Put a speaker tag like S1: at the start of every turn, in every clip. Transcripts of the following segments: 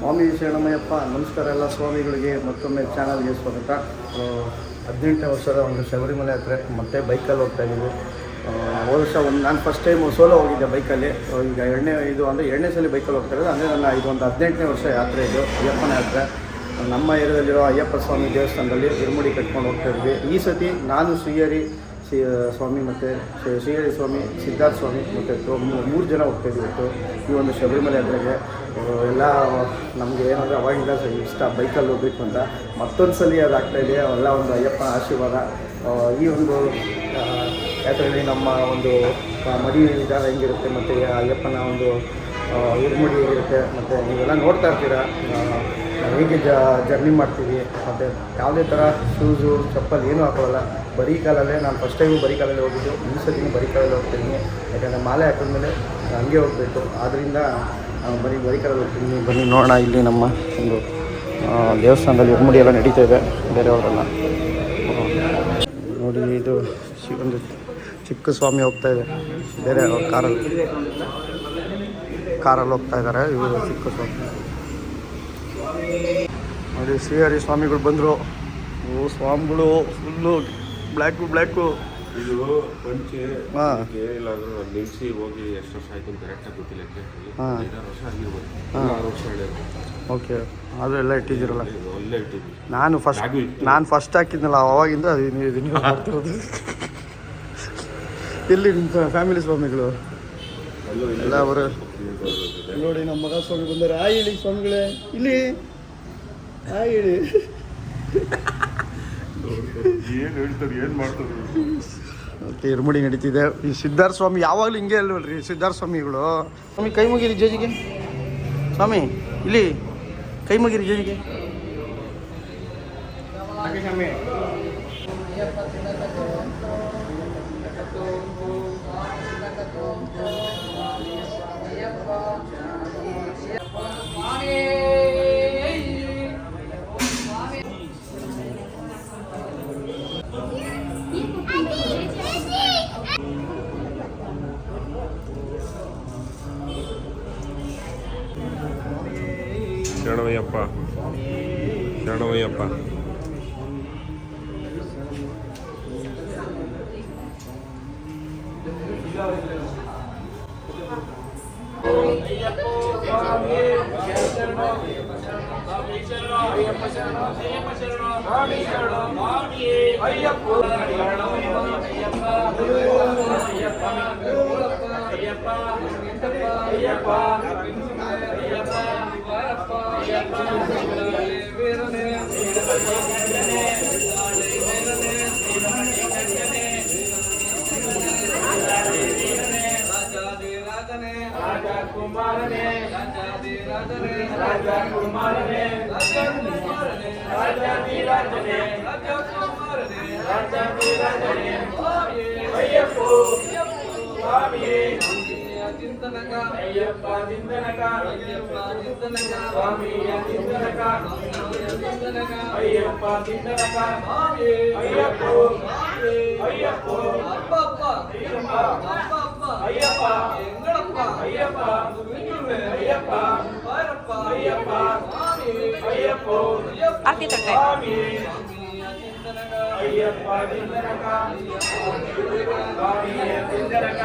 S1: ಸ್ವಾಮಿ ಶರಣಮಯ್ಯಪ್ಪ, ನಮಸ್ಕಾರ ಎಲ್ಲ ಸ್ವಾಮಿಗಳಿಗೆ, ಮತ್ತೊಮ್ಮೆ ಚಾನಲ್ಗೆ ಸ್ವಾಗತ. ಹದಿನೆಂಟನೇ ವರ್ಷದ ಒಂದು ಶಬರಿಮಲೆ ಹತ್ರ ಮತ್ತೆ ಬೈಕಲ್ಲಿ ಹೋಗ್ತಾ ಇದ್ದೀವಿ. ಹೋದ ವರ್ಷ ಒಂದು, ನಾನು ಫಸ್ಟ್ ಟೈಮ್ ಸೋಲೋ ಹೋಗಿದ್ದೆ ಬೈಕಲ್ಲಿ. ಈಗ ಎರಡನೇ, ಇದು ಅಂದರೆ ಎರಡನೇ ಸಲ ಬೈಕಲ್ಲಿ ಹೋಗ್ತಾ ಇರೋದು. ಅಂದರೆ ನನ್ನ ಒಂದು ಹದಿನೆಂಟನೇ ವರ್ಷ ಯಾತ್ರೆ ಇದು, ಅಯ್ಯಪ್ಪನ ಯಾತ್ರೆ. ನಮ್ಮ ಏರಿಯಾದಲ್ಲಿರೋ ಅಯ್ಯಪ್ಪ ಸ್ವಾಮಿ ದೇವಸ್ಥಾನದಲ್ಲಿ ಇರುಮುಡಿ ಕಟ್ಕೊಂಡು ಹೋಗ್ತಾ ಇದ್ವಿ. ಈ ಸತಿ ನಾನು ಶ್ರೀಹರಿ, ಶ್ರೀ ಸ್ವಾಮಿ ಮತ್ತು ಶ್ರೀ, ಶ್ರೀಹರಿ ಸ್ವಾಮಿ, ಸಿದ್ಧಾರ್ಥ ಸ್ವಾಮಿ ಮತ್ತು ಮೂರು ಜನ ಹೋಗ್ತಾ ಇವತ್ತು ಈ ಒಂದು ಶಬರಿಮಲೆ ಯಾತ್ರೆಗೆ ಎಲ್ಲ, ನಮಗೆ ಏನಂದರೆ ಅವಾಗಿಂದ ಇಷ್ಟ ಬೈಕಲ್ಲಿ ಹೋಗ್ಬೇಕು ಅಂತ. ಮತ್ತೊಂದು ಸಲ ಅದಾಗ್ತಾ ಇದೆ, ಎಲ್ಲ ಒಂದು ಅಯ್ಯಪ್ಪ ಆಶೀರ್ವಾದ. ಈ ಒಂದು ಯಾತ್ರೆಯಲ್ಲಿ ನಮ್ಮ ಒಂದು ಮಡಿ ವಿಧಾನ ಹೆಂಗಿರುತ್ತೆ ಮತ್ತು ಅಯ್ಯಪ್ಪನ ಒಂದು ಉರ್ಮುಡಿ ಹೇಗಿರುತ್ತೆ ಮತ್ತು ನೀವೆಲ್ಲ ನೋಡ್ತಾ ಇರ್ತೀರಾ. ಹೇಗೆ ಜ, ಜರ್ನಿ ಮಾಡ್ತೀವಿ, ಮತ್ತು ಯಾವುದೇ ಥರ ಶೂಸು, ಚಪ್ಪಲ್ ಏನೂ ಹಾಕೋಲ್ಲ. ಬರೀ ಕಾಲಲ್ಲೇ, ನಾನು ಫಸ್ಟ್ ಟೈಮು ಬರೀ ಕಾಲಲ್ಲಿ ಹೋಗಿದ್ದು, ಈ ಸತಿನೂ ಬರೀ ಕಾಲಲ್ಲಿ ಹೋಗ್ತೀನಿ ಯಾಕಂದರೆ ಮಾಲೆ ಹಾಕಿದ್ಮೇಲೆ, ಹಂಗೆ ಹೋಗಬೇಕು. ಆದ್ದರಿಂದ ನಾನು ಬರೀ ಬರೀ ಹೋಗ್ತೀನಿ. ಬನ್ನಿ ನೋಡೋಣ ಇಲ್ಲಿ ನಮ್ಮ ಒಂದು ದೇವಸ್ಥಾನದಲ್ಲಿ ಉಮ್ಮಡಿ ಎಲ್ಲ ನಡೀತಾ ಇದೆ ಬೇರೆಯವರೆಲ್ಲ. ನೋಡಿ, ಇದು ಒಂದು ಚಿಕ್ಕ ಸ್ವಾಮಿ ಹೋಗ್ತಾ ಇದೆ. ಬೇರೆ ಕಾರಲ್ಲಿ ಕಾರಲ್ಲಿ ಹೋಗ್ತಾ ಇದ್ದಾರೆ. ಇವರು ಚಿಕ್ಕ ಸ್ವಾಮಿ. ನೋಡಿ, ಶ್ರೀಹರಿ ಸ್ವಾಮಿಗಳು ಬಂದರು. ಓ, ಸ್ವಾಮಿಗಳು ಫುಲ್ಲು ಬ್ಲ್ಯಾಕು ಬ್ಲ್ಯಾಕು
S2: ಇದು ಪಂಚೆ
S1: ಹಾ.
S2: ನಾನು ಹೋಗಿ ಎಷ್ಟು ವರ್ಷ ಆಯ್ತು ಅಂತ ಕರೆಕ್ಟಾಗಿ ಗೊತ್ತಿಲ್ಲ ಕೇಳ್ತೀವಿ
S1: ಹಾ.
S2: ಐದಾರು ವರ್ಷ ಆಗಿರ್ಬೋದು.
S1: ಹಾ.
S2: ಆರು ವರ್ಷ ಹಳೆಯದು
S1: ಓಕೆ. ಅದು ಎಲ್ಲ ಇಟ್ಟಿದ್ದೀರಲ್ಲ.
S2: ಇದು ಅಲ್ಲೇ ಇಟ್ಟಿದ್ವಿ
S1: ನಾನು ಫಸ್ಟ್
S2: ಇತ್ತು.
S1: ನಾನು ಫಸ್ಟ್ ಹಾಕಿದ್ನಲ್ಲ ಅವಾಗಿಂದ ಅದು ನೀವು ಇದು ನೀವು ಮಾಡ್ತಿರೋದು. ಇಲ್ಲಿ ನಿಮ್ಮ ಫ್ಯಾಮಿಲಿ ಸ್ವಾಮಿಗಳು.
S2: ಅಲ್ಲೂ ಇಲ್ಲೇ
S1: ಎಲ್ಲ ಅವರು.
S2: ಇದೆ.
S1: ನೋಡಿ ನಮ್ಮ ಮಗ ಸ್ವಾಮಿ ಬಂದರೆ ಆ ಹೇಳಿ ಸ್ವಾಮಿಗಳೇ ಇಲ್ಲಿ. ಆ ಹೇಳಿ.
S2: ಏನ್ ಹೇಳ್ತಾರೆ ಏನ್ ಮಾಡ್ತಾರೆ?
S1: ಓಕೆ ಇರುಮುಡಿ ನಡೀತಿದೆ. ಈ ಸಿದ್ಧಾರ್ಥ ಸ್ವಾಮಿ ಯಾವಾಗಲೂ ಹಿಂಗೆ ಅಲ್ವಲ್ರಿ ಸಿದ್ಧಾರ್ಥ ಸ್ವಾಮಿಗಳು ಸ್ವಾಮಿ, ಕೈ ಮುಗಿರಿ ಜೇಜಿಗೆ. ಸ್ವಾಮಿ, ಇಲ್ಲಿ ಕೈ ಮುಗಿರಿ ಜೇಜಿಗೆ. ਜਾਣਾ ਵੀ
S2: ਆਪਾਂ। ਜਾਣਾ
S3: ਵੀ ਆਪਾਂ। కుమారనే రాజా కుమారనే రాజా కుమారనే రాజా వీరాజనే రాజా కుమారనే రాజా వీరాజనే ఓయే ఓయే ఓయే చింతనక అయ్యప్ప చింతనక అయ్యప్ప చింతనక స్వామి చింతనక చింతనక అయ్యప్ప చింతనక స్వామి అయ్యప్ప అయ్యప్ప అప్పప్ప అయ్యప్ప అప్పప్ప అయ్యప్ప ఎంగడప్ప అయ్యప్ప గురువే అయ్యప్ప పరప్ప అయ్యప్ప స్వామి అయ్యప్ప అయ్యప్ప
S4: స్వామి
S3: అయ్యప్ప చింతనక అయ్యప్ప చింతనక స్వామి చింతనక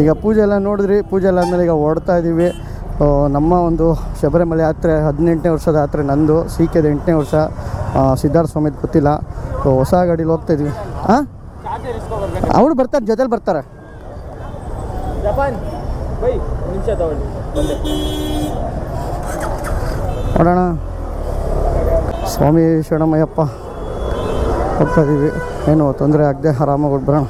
S1: ಈಗ ಪೂಜೆ ಎಲ್ಲ ನೋಡಿದ್ರಿ ಪೂಜೆ ಎಲ್ಲ ಆದಮೇಲೆ ಈಗ ಓಡ್ತಾ ಇದ್ದೀವಿ ನಮ್ಮ ಒಂದು ಶಬರಿಮಲೆ ಯಾತ್ರೆ ಹದಿನೆಂಟನೇ ವರ್ಷದ ಯಾತ್ರೆ ನಂದು ಸಿ ಕೆದ ಎಂಟನೇ ವರ್ಷ. ಸಿದ್ಧಾರ್ಥ ಸ್ವಾಮಿದು ಗೊತ್ತಿಲ್ಲ. ಸೊ ಹೊಸ ಗಾಡೀಲಿ ಹೋಗ್ತಾ ಇದ್ವಿ. ಹಾಂ ಅವರು ಬರ್ತಾರೆ ಜೊತೆಲಿ ಬರ್ತಾರೆ. ನೋಡೋಣ. ಸ್ವಾಮಿ ಶರಣಮಯ್ಯಪ್ಪ ಹೋಗ್ತಾ ಇದ್ದೀವಿ. ಏನು ತೊಂದರೆ ಆಗದೆ ಆರಾಮಾಗಿ ಬರೋಣ.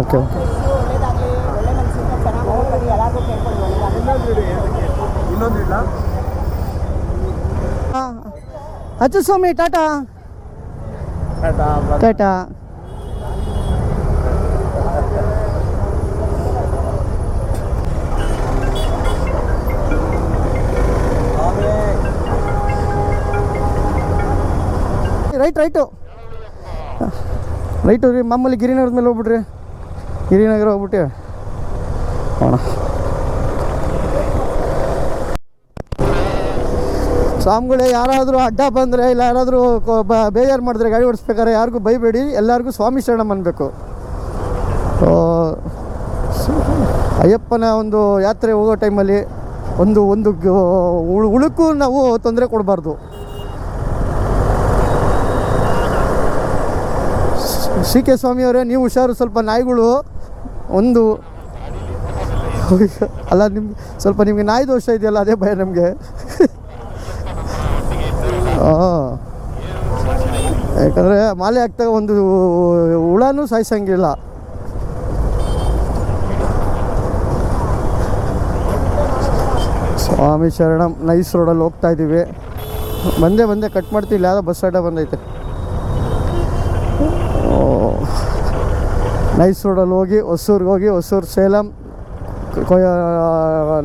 S1: ಓಕೆ. ಓಕೆ ಅಚ್ಚು ಸ್ವಾಮಿ tata. Tata. Right right. Right ರೀ ಮಾಮೂಲಿ ಗಿರಿನವ್ರದ ಮೇಲೆ ಹೋಗ್ಬಿಟ್ರಿ ಗಿರಿನಗರ ಹೋಗ್ಬಿಟ್ಟೆ ಅಣ್ಣ ಸ್ವಾಮಿಗಳೇ ಯಾರಾದರೂ ಅಡ್ಡ ಬಂದರೆ ಇಲ್ಲ ಯಾರಾದರೂ ಬೇಜಾರು ಮಾಡಿದ್ರೆ ಗಾಡಿ ಓಡಿಸ್ಬೇಕಾದ್ರೆ ಯಾರಿಗೂ ಬೈಬೇಡಿ ಎಲ್ಲರಿಗೂ ಸ್ವಾಮಿ ಶರಣ ಅನ್ಬೇಕು ಅಯ್ಯಪ್ಪನ ಒಂದು ಯಾತ್ರೆ ಹೋಗೋ ಟೈಮಲ್ಲಿ ಒಂದು ಒಂದು ಉಳುಕು ನಾವು ತೊಂದರೆ ಕೊಡಬಾರ್ದು ಸಿ ಕೆ ಸ್ವಾಮಿಯವರೇ ನೀವು ಹುಷಾರು, ಸ್ವಲ್ಪ ನಾಯಿಗಳು ಒಂದು ಅಲ್ಲ ನಿಮ್ಗೆ ಸ್ವಲ್ಪ ನಿಮಗೆ ನಾಯಿ ದೋಷ ಇದೆಯಲ್ಲ, ಅದೇ ಭಯ ನಮಗೆ. ಹಾಂ ಯಾಕಂದರೆ ಮಾಲೆ ಆಗ್ತಾಗ ಒಂದು ಹುಳನೂ ಸಾಯಿಸಂಗಿಲ್ಲ. ಸ್ವಾಮಿ ಶರಣಂ, ನೈಸ್ ರೋಡಲ್ಲಿ ಹೋಗ್ತಾ ಇದ್ದೀವಿ ಬಂದೇ, ಬಂದೆ ಕಟ್ ಮಾಡ್ತಿಲ್ಲ, ಯಾವುದೋ ಬಸ್ ಅಡ್ಡ ಬಂದೈತೆ. ನೈಸ್ ರೋಡಲ್ಲಿ ಹೋಗಿ, ಹೊಸೂರಿಗೆ ಹೋಗಿ, ಹೊಸೂರು, ಸೇಲಂ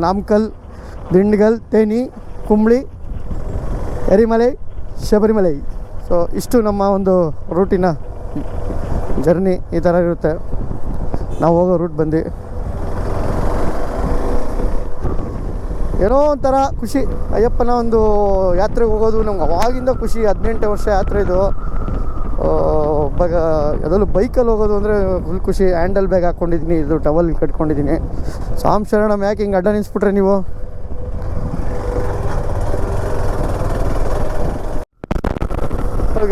S1: ನಾಮಕಲ್, ದಿಂಡ್ಗಲ್, ತೇನಿ, ಕುಂಬಳಿ, ಎರಿಮಲೈ, ಶಬರಿಮಲೈ. ಸೊ ಇಷ್ಟು ನಮ್ಮ ಒಂದು ರೂಟಿನ ಜರ್ನಿ ಈ ಥರ ಇರುತ್ತೆ. ನಾವು ಹೋಗೋ ರೂಟ್ ಬಂದು ಏನೋ ಒಂಥರ ಖುಷಿ. ಅಯ್ಯಪ್ಪನ ಒಂದು ಯಾತ್ರೆಗೆ ಹೋಗೋದು ನಮ್ಗೆ ಅವಾಗಿಂದ ಖುಷಿ. ಹದಿನೆಂಟು ವರ್ಷ ಯಾತ್ರೆ ಇದು. ಬಗ, ಅದರಲ್ಲೂ ಬೈಕಲ್ಲಿ ಹೋಗೋದು ಅಂದರೆ ಫುಲ್ ಖುಷಿ. ಹ್ಯಾಂಡಲ್ ಬ್ಯಾಗ್ ಹಾಕ್ಕೊಂಡಿದ್ದೀನಿ ಇದು ಟವಲ್ ಕಟ್ಕೊಂಡಿದ್ದೀನಿ ಸಾಮ್ ಶರಣಮ್ ಯಾಕೆ ಹಿಂಗೆ ಅಡ್ಡ ನಿಲ್ಲಿಸ್ಬಿಟ್ರೆ ನೀವು?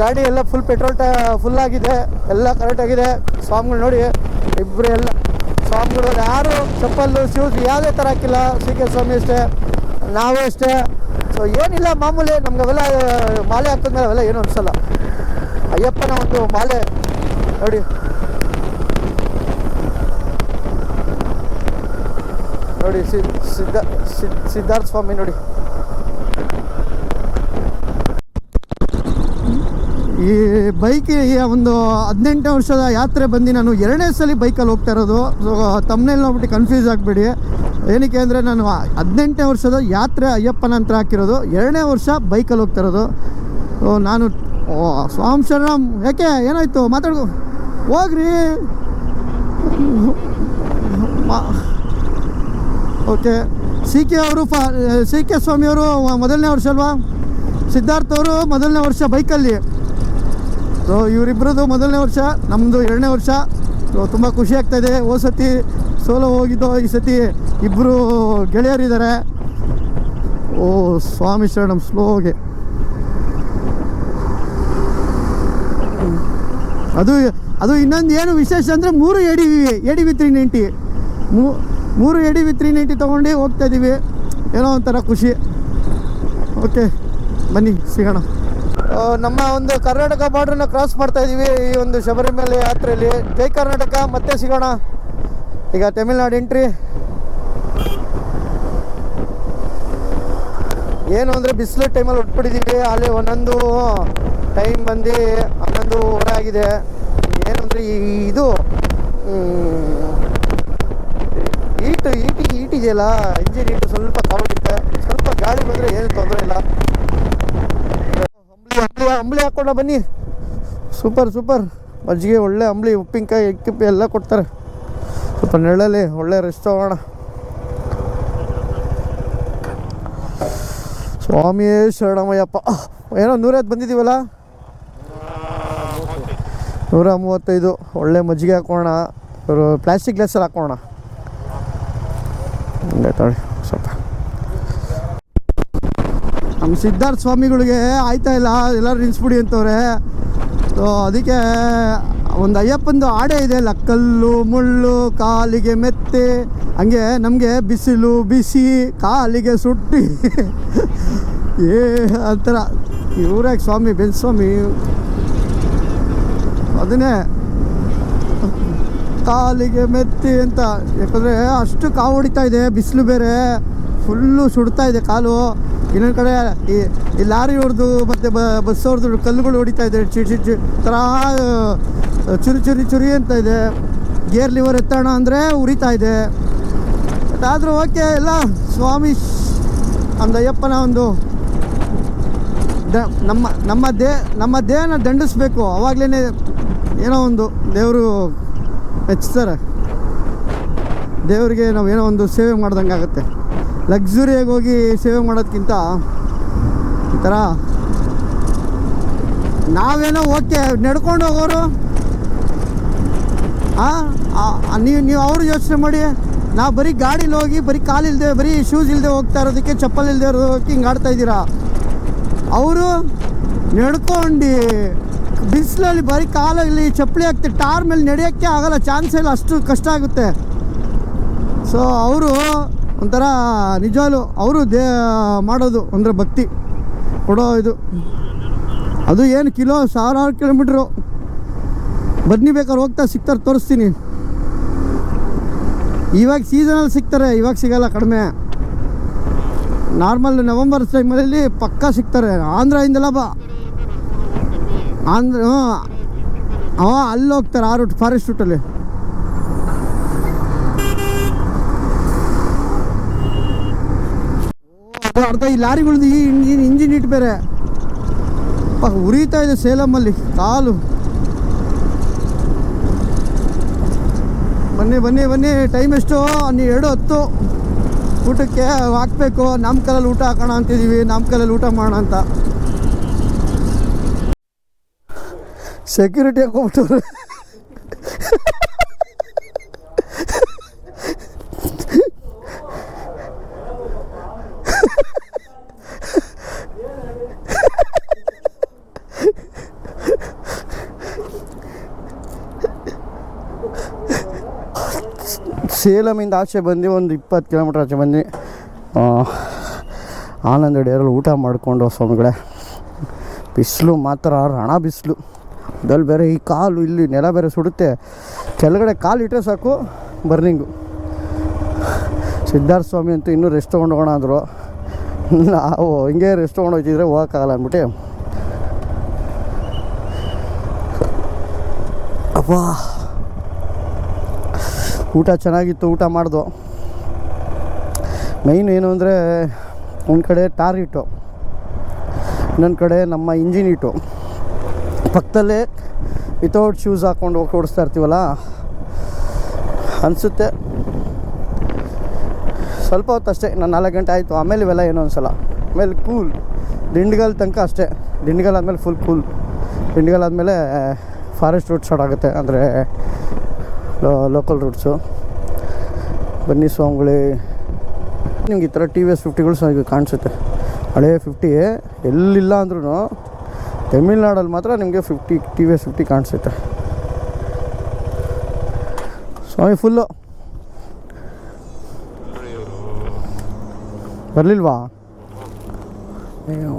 S1: ಗಾಡಿ ಎಲ್ಲ ಫುಲ್ ಪೆಟ್ರೋಲ್ ಟ ಫುಲ್ ಆಗಿದೆ. ಎಲ್ಲ ಕರೆಕ್ಟಾಗಿದೆ ಸ್ವಾಮಿಗಳು ನೋಡಿ ಇಬ್ಬರು ಎಲ್ಲ ಸ್ವಾಮಿಗಳು ಯಾರು ಚಪ್ಪಲ್ಲು ಶೂಸ್ ಯಾವುದೇ ಥರ ಹಾಕಿಲ್ಲ. ಸಿ ಕೆ ಸ್ವಾಮಿ ಅಷ್ಟೇ, ನಾವೇ ಅಷ್ಟೇ. ಸೊ ಏನಿಲ್ಲ ಮಾಮೂಲಿ, ನಮ್ಗೆ ಅವೆಲ್ಲ, ಮಾಲೆ ಹಾಕಿದ್ಮೇಲೆ ಅವೆಲ್ಲ ಏನು ಅನಿಸಲ್ಲ. ಅಯ್ಯಪ್ಪನ ಒಂದು ಮಾಲೆ. ನೋಡಿ. ನೋಡಿ ಸಿದ್ಧ ಸಿದ್- ಸಿದ್ಧಾರ್ಥ ಸ್ವಾಮಿ ನೋಡಿ. ಈ ಬೈಕ್ ಒಂದು ಹದಿನೆಂಟು ವರ್ಷದ ಯಾತ್ರೆ ಬಂದು ನಾನು ಎರಡನೇ ಸಲ ಬೈಕಲ್ಲಿ ಹೋಗ್ತಾ ಇರೋದು. ಸೊ ತಮ್ಮನೇಲಿ ನೋಡ್ಬಿಟ್ಟು ಕನ್ಫ್ಯೂಸ್ ಆಗಬೇಡಿ. ಏನಕ್ಕೆ ಅಂದರೆ ನಾನು ಹದಿನೆಂಟನೇ ವರ್ಷದ ಯಾತ್ರೆ ಅಯ್ಯಪ್ಪನ ಅಂತ ಹಾಕಿರೋದು. ಎರಡನೇ ವರ್ಷ ಬೈಕಲ್ಲಿ ಹೋಗ್ತಾ ಇರೋದು. ನಾನು ಓ, ಸ್ವಾಮಿ ಶರಣಂ. ಯಾಕೆ? ಏನಾಯ್ತು? ಮಾತಾಡ್ಕೊ. ಹೋಗ್ರಿ. ಓಕೆ. ಸಿ ಕೆ ಅವರು ಫ, ಸಿ ಕೆ ಸ್ವಾಮಿಯವರು ಮೊದಲನೇ ವರ್ಷ ಅಲ್ವಾ? ಸಿದ್ಧಾರ್ಥ ಅವರು ಮೊದಲನೇ ವರ್ಷ ಬೈಕಲ್ಲಿ. ಸೊ ಇವರಿಬ್ಬರದು ಮೊದಲನೇ ವರ್ಷ ನಮ್ಮದು ಎರಡನೇ ವರ್ಷ. ಸೊ ತುಂಬ ಖುಷಿ ಆಗ್ತಾಯಿದೆ ಓ ಸತಿ ಸೋಲೋ ಹೋಗಿದ್ದು ಈ ಸತಿ ಇಬ್ಬರು ಗೆಳೆಯರಿದ್ದಾರೆ. ಓ, ಸ್ವಾಮಿ ಶರಣಂ ಸ್ಲೋಗೆ ಅದು ಅದು ಇನ್ನೊಂದು ಏನು ವಿಶೇಷ ಅಂದರೆ ಮೂರು ಎಡಿ ಎಡಿ ವಿ ತ್ರೀ ನೈಂಟಿ ಮೂರು ಎಡಿ ವಿ ತ್ರೀ ನೈಂಟಿ ತೊಗೊಂಡು ಹೋಗ್ತಾ ಇದ್ದೀವಿ ಏನೋ ಒಂಥರ ಖುಷಿ. ಓಕೆ, ಬನ್ನಿ, ಸಿಗೋಣ. ನಮ್ಮ ಒಂದು ಕರ್ನಾಟಕ ಬಾರ್ಡ್ರನ್ನ ಕ್ರಾಸ್ ಮಾಡ್ತಾ ಇದ್ದೀವಿ ಈ ಒಂದು ಶಬರಿಮಲೆ ಯಾತ್ರೆಯಲ್ಲಿ. ಜೈ ಕರ್ನಾಟಕ, ಮತ್ತೆ ಸಿಗೋಣ. ಈಗ ತಮಿಳ್ನಾಡು ಎಂಟ್ರಿ ಏನು ಅಂದರೆ ಬಿಸಿಲು ಟೈಮಲ್ಲಿ ಹೊಟ್ಬಿಟ್ಟಿದ್ದೀವಿ ಅಲ್ಲಿ ಒಂದೊಂದು ಟೈಮ್ ಬಂದು ಹನ್ನೊಂದುವರೆ ಆಗಿದೆ. ಏನಂದರೆ ಅಂದರೆ ಇದು ಈಟು, ಈಟಿ, ಈಟ್ ಇದೆಯಲ್ಲ ಇಂಜಿನ್ ಈಟು ಸ್ವಲ್ಪ ತಗೊಂಡಿದ್ದೆ. ಸ್ವಲ್ಪ ಗಾಳಿ ಬಂದರೆ ಏನು ತೊಂದರೆ ಇಲ್ಲ. ಅಂಬ್ಲಿ ಅಂಬಳಿ ಅಂಬಳಿ ಹಾಕ್ಕೊಂಡ ಬನ್ನಿ. Super super. ಮಜ್ಜಿಗೆ ಒಳ್ಳೆ ಅಂಬಳಿ ಉಪ್ಪಿನಕಾಯಿ ಎಕ್ಕಿಪ್ಪಿ ಎಲ್ಲ ಕೊಡ್ತಾರೆ. ಸ್ವಲ್ಪ ನೆರಳಲ್ಲಿ, ಒಳ್ಳೆ ರೆಸ್ಟ್ ಹೋಗೋಣ ಸ್ವಾಮಿಯೇ ಶರಣಮಯ್ಯಪ್ಪ. ಏನೋ ನೂರೈವತ್ತು ಬಂದಿದ್ದೀವಲ್ಲ? ನೂರ ಮೂವತ್ತೈದು ಒಳ್ಳೆ ಮಜ್ಜಿಗೆ ಹಾಕೋಣ. ಪ್ಲಾಸ್ಟಿಕ್ ಗ್ಲಾಸಲ್ಲಿ ಹಾಕೋಣ. ತೊಳಿ ಸ್ವಲ್ಪ. ನಮ್ಮ ಸಿದ್ಧಾರ್ಥ ಸ್ವಾಮಿಗಳಿಗೆ ಆಯ್ತಾ ಇಲ್ಲ? ಎಲ್ಲರೂ ನಿಲ್ಸ್ಬಿಡಿ ಅಂತವ್ರೆ. ಸೊ ಅದಕ್ಕೆ ಒಂದು ಅಯ್ಯಪ್ಪಂದು ಆಡೆ ಇದೆ ಅಲ್ಲ, ಕಲ್ಲು, ಮುಳ್ಳು, ಕಾಲಿಗೆ ಮೆತ್ತೆ. ಹಂಗೆ ನಮಗೆ ಬಿಸಿಲು, ಬಿಸಿ, ಕಾಲಿಗೆ ಸುಟ್ಟಿ. ಏ ಅಂತರ ಇವ್ರಾಗ ಸ್ವಾಮಿ, ಬೆನ್ ಸ್ವಾಮಿ. ಅದನ್ನೇ ಕಾಲಿಗೆ ಮೆತ್ತಿ ಅಂತ, ಯಾಕಂದರೆ ಅಷ್ಟು ಕಾವು ಹೊಡಿತಾ ಇದೆ, ಬಿಸಿಲು ಬೇರೆ, ಫುಲ್ಲು ಸುಡ್ತಾ ಇದೆ ಕಾಲು. ಇನ್ನೊಂದು ಕಡೆ ಈ ಈ ಲಾರಿ ಹೊಡೆದು ಮತ್ತು ಬಸ್ ಹೊಡೆದು ಕಲ್ಲುಗಳು ಹೊಡಿತಾ ಇದೆ ಚಿ ಚಿ ಚಿ ಥರ ಚುರಿ ಚುರಿ ಚುರಿ ಅಂತ ಇದೆ. ಗೇರ್ ಲಿವರ್ ಎತ್ತೋಣ ಅಂದರೆ ಉರಿತಾ ಇದೆ. ಬಟ್ ಆದರೂ ಓಕೆ ಎಲ್ಲ ಸ್ವಾಮಿ ಒಂದು ಅಯ್ಯಪ್ಪನ ಒಂದು ದ, ನಮ್ಮ ನಮ್ಮ ದೇ, ನಮ್ಮ ದೇಹನ ದಂಡಿಸ್ಬೇಕು. ಅವಾಗಲೇ ಏನೋ ಒಂದು ದೇವರು ಹೆಚ್ಚಿಸ್ತಾರೆ. ದೇವರಿಗೆ ನಾವು ಏನೋ ಒಂದು ಸೇವೆ ಮಾಡ್ದಂಗೆ ಆಗುತ್ತೆ. ಲಕ್ಸುರಿಯಾಗಿ ಹೋಗಿ ಸೇವೆ ಮಾಡೋದಕ್ಕಿಂತ ಈ ಥರ ನಾವೇನೋ ಓಕೆ ನಡ್ಕೊಂಡು ಹೋಗೋರು ಹಾಂ ನೀವು ನೀವು ಅವರು ಯೋಚನೆ ಮಾಡಿ, ನಾವು ಬರೀ ಗಾಡೀಲಿ ಹೋಗಿ, ಬರೀ ಕಾಲಿಲ್ಲದೆ ಬರೀ ಶೂಸ್ ಇಲ್ಲದೆ ಹೋಗ್ತಾ ಇರೋದಕ್ಕೆ, ಚಪ್ಪಲ್ ಇಲ್ಲದೆ ಇರೋದಕ್ಕೆ ಹಿಂಗೆ ಆಡ್ತಾ ಇದ್ದೀರಾ? ಅವರು ನಡ್ಕೊಂಡು ಬಿಸಿಲಲ್ಲಿ ಬರೀ ಕಾಲಲ್ಲಿ ಚಪ್ಪಲಿ ಹಾಕ್ತಿ, ಟಾರ್ ಮೇಲೆ ನಡೆಯೋಕ್ಕೆ ಆಗಲ್ಲ, ಚಾನ್ಸ್ ಇಲ್ಲ, ಅಷ್ಟು ಕಷ್ಟ ಆಗುತ್ತೆ. ಸೊ ಅವರು ಒಂಥರ ನಿಜವಾಗ್ಲು ಅವರು ದೇ, ಮಾಡೋದು ಅಂದರೆ ಭಕ್ತಿ. ಕೊಡೋ ಇದು. ಅದು ಏನು ಕಿಲೋ, ಸಾವಿರಾರು ಕಿಲೋಮೀಟ್ರು. ಬನ್ನಿ ಬೇಕಾದ್ರೆ ಹೋಗ್ತಾ ಸಿಗ್ತಾರೆ, ತೋರಿಸ್ತೀನಿ. ಇವಾಗ ಸೀಸನಲ್ಲಿ ಸಿಗ್ತಾರೆ, ಇವಾಗ ಸಿಗಲ್ಲ ಕಡಿಮೆ. ನಾರ್ಮಲ್ ನವಂಬರ್ ಟೈಮಲ್ಲಿ ಪಕ್ಕಾ ಸಿಗ್ತಾರೆ ಆಂಧ್ರದಿಂದೆಲ್ಲ ಬಾ ಆಂಧ್ರ ಹಾಂ ಅಲ್ಲಿ ಹೋಗ್ತಾರೆ, ಆ ರೂಟ್ ಫಾರೆಸ್ಟ್ ರೂಟಲ್ಲಿ ಅರ್ಧ ಈ ಲಾರಿಗಳದ್ದು ಈ ಇಂಜಿನ್ ಇಂಜಿನ್ ಇಟ್ಟು ಬೇರೆ. ಉರಿತಾ ಇದೆ ಸೇಲಮ್ಮಲ್ಲಿ ಕಾಲು ಬನ್ನಿ ಬನ್ನಿ ಬನ್ನಿ ಟೈಮ್ ಎಷ್ಟು? ನೀವು ಎರಡು ಹತ್ತು. ಊಟಕ್ಕೆ ಹಾಕ್ಬೇಕು ನಮ್ಮ ಕೈಯಲ್ಲಿ ಊಟ ಹಾಕೋಣ ಅಂತಿದ್ದೀವಿ ನಮ್ಮ ಕೈಯಲ್ಲಿ ಊಟ ಮಾಡೋಣ ಅಂತ. ಸೆಕ್ಯೂರಿಟಿ ಹಾಕೊಂಬಿಟ್ಟವ್ರೆ ಸೇಲಮಿಂದ ಆಚೆ ಬಂದು ಒಂದು ಇಪ್ಪತ್ತು ಕಿಲೋಮೀಟ್ರ್ ಆಚೆ ಬಂದು ಆನಂದ ಡೇರಲ್ಲಿ ಊಟ ಮಾಡಿಕೊಂಡು ಸ್ವಾಮಿಗಳೇ ಬಿಸಿಲು ಮಾತ್ರ ರಣ ಬಿಸಿಲು ಅದ್ರಲ್ಲಿ ಬೇರೆ, ಈ ಕಾಲು ಇಲ್ಲಿ ನೆಲ ಬೇರೆ ಸುಡುತ್ತೆ. ಕೆಳಗಡೆ ಕಾಲು ಇಟ್ಟರೆ ಸಾಕು, ಬರ್ನಿಂಗು. ಸಿದ್ಧಾರ್ಥ ಸ್ವಾಮಿ ಅಂತೂ ಇನ್ನೂ ರೆಸ್ಟ್ ತೊಗೊಂಡೋಗೋಣ ಅಂದರು. ನಾವು ಹಿಂಗೆ ರೆಸ್ಟ್ ತೊಗೊಂಡು ಹೋಗ್ತಿದ್ರೆ ಹೋಗೋಕ್ಕಾಗಲ್ಲ ಅಂದ್ಬಿಟ್ಟು. ಅಪ್ಪ ಊಟ ಚೆನ್ನಾಗಿತ್ತು, ಊಟ ಮಾಡ್ದು. ಮೈನ್ ಏನು ಅಂದರೆ, ಒಂದು ಕಡೆ ಟಾರ್ ಇಟ್ಟು ಇನ್ನೊಂದು ಕಡೆ ನಮ್ಮ ಇಂಜಿನ್ ಇಟ್ಟು ಪಕ್ಕದಲ್ಲೇ ವಿತೌಟ್ ಶೂಸ್ ಹಾಕ್ಕೊಂಡು ಹೋಗಿ ಓಡಿಸ್ತಾ ಇರ್ತೀವಲ್ಲ? ಅನಿಸುತ್ತೆ. ಸ್ವಲ್ಪ ಹೊತ್ತು ಅಷ್ಟೇ ನಾನು ನಾಲ್ಕು ಗಂಟೆ ಆಯಿತು. ಆಮೇಲೆ ಇವೆಲ್ಲ ಏನೋ ಅನ್ಸಲ್ಲ ಆಮೇಲೆ ಕೂಲ್ ದಿಂಡ್ಗಲ್ ತನಕ ಅಷ್ಟೇ. ದಿಂಡ್ಗಲ್ ಆದಮೇಲೆ ಫುಲ್ ಕೂಲ್ ದಿಂಡ್ಗಲ್ ಆದಮೇಲೆ ಫಾರೆಸ್ಟ್ ರೂಟ್ ಸ್ಟಾರ್ಟ್ ಆಗುತ್ತೆ. ಅಂದರೆ ಲೋಕಲ್ ರೂಟ್ಸು ಬನ್ನಿ ಸ್ವಾಮಿಗಳು. ನಿಮ್ಗೆ ಈ ಥರ ಟಿ ವಿ ಎಸ್ ಫಿಫ್ಟಿಗಳು ಸಹ ಕಾಣಿಸುತ್ತೆ. ಹಳೆಯ ಫಿಫ್ಟಿ ಎಲ್ಲಿಲ್ಲ ಅಂದ್ರೂ ತಮಿಳ್ನಾಡಲ್ಲಿ ಮಾತ್ರ ನಿಮಗೆ fifty T V S fifty ಕಾಣಿಸುತ್ತೆ. ಸ್ವಾಮಿ ಫುಲ್ಲು ಬರಲಿಲ್ವಾ?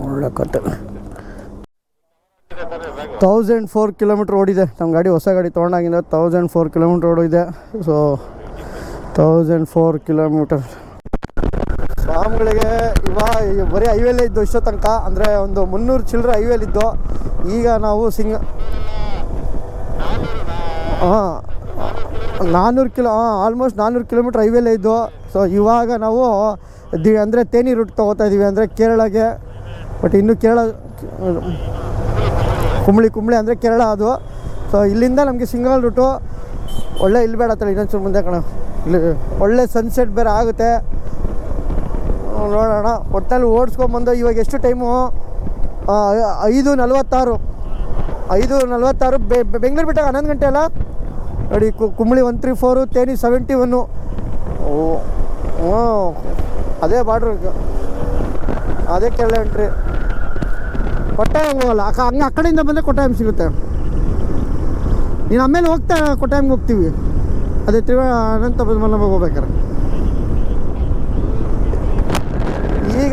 S1: ಒಳ್ಳೆ ಕತೆ ತೌಸಂಡ್ ಫೋರ್ ಕಿಲೋಮೀಟ್ರ್ ಓಡಿದೆ. ನಮ್ಮ ಗಾಡಿ, ಹೊಸ ಗಾಡಿ ತೊಗೊಂಡಾಗಿಂದ ತೌಸಂಡ್ ಫೋರ್ ಕಿಲೋಮೀಟ್ರ್ ಓಡಿದೆ. ಸೊ ತೌಸಂಡ್ ಫೋರ್ ಕಿಲೋಮೀಟರ್ ಸ್ವಾಮಿಗಳಿಗೆ ಇವಾಗ ಬರೀ ಹೈವೇಲೇ ಇದ್ದು ಇಷ್ಟೋ ತನಕ, ಅಂದರೆ ಒಂದು ಮುನ್ನೂರು ಚಿಲ್ಲರೆ ಹೈವೇಲಿದ್ದು ಈಗ ನಾವು ಸಿಂಗ ಹಾಂ ನಾನ್ನೂರು ಕಿಲೋ ಹಾಂ ಆಲ್ಮೋಸ್ಟ್ ನಾನ್ನೂರು ಕಿಲೋಮೀಟ್ರ್ ಹೈವೇಲೇ ಇದ್ದು ಸೊ ಇವಾಗ ನಾವು ದಿ ಅಂದರೆ ತೇನಿ ರೂಟ್ ತೊಗೋತಾ ಇದ್ದೀವಿ ಅಂದರೆ ಕೇರಳಗೆ ಬಟ್ ಇನ್ನು ಕೇರಳ ಕುಂಬಳಿ ಕುಂಬಳಿ ಅಂದರೆ ಕೇರಳ ಅದು. ಸೊ ಇಲ್ಲಿಂದ ನಮಗೆ ಸಿಂಗಲ್ ರೂಟು ಒಳ್ಳೆ ಇಲ್ಲಿ ಬೇಡ ತಳಿ ಇನ್ನೊಂಚೂರು ಮುಂದೆ ಕಣ. ಇಲ್ಲಿ ಒಳ್ಳೆ ಸನ್ಸೆಟ್ ಬೇರೆ ಆಗುತ್ತೆ. ನೋಡೋಣ ಒಟ್ಟಲ್ಲಿ ಓಡಿಸ್ಕೊಂಬಂದು ಇವಾಗ ಎಷ್ಟು ಟೈಮು? ಐದು ನಲ್ವತ್ತಾರು. ಐದು ನಲ್ವತ್ತಾರು. ಬೆಂಗಳೂರು ಬಿಟ್ಟಾಗ ಹನ್ನೊಂದು ಗಂಟೆ ಅಲ್ಲ? ನೋಡಿ Kumily one three four, Theni seventy one ಓ ಹ್ಞೂ ಅದೇ ಬಾಡ್ರ ಅದೇ ಕೇಳ ಎಂಟ್ರಿ ಕೊಟ್ಟಾಯ ಹೋಗಲ್ಲ. ಅಕ್ಕ, ಹಂಗೆ ಆ ಕಡೆಯಿಂದ ಬಂದರೆ ಕೊಟ್ಟಾಯಂ ಸಿಗುತ್ತೆ. ನೀನು ಆಮೇಲೆ ಹೋಗ್ತಾ ಕೊಟ್ಟಾಯಂಗೆ ಹೋಗ್ತೀವಿ. ಅದೇ ತ್ರಿವ ಅನಂತ ಮಲ್ಲಮ್ಮಗೆ ಹೋಗ್ಬೇಕಾರೆ.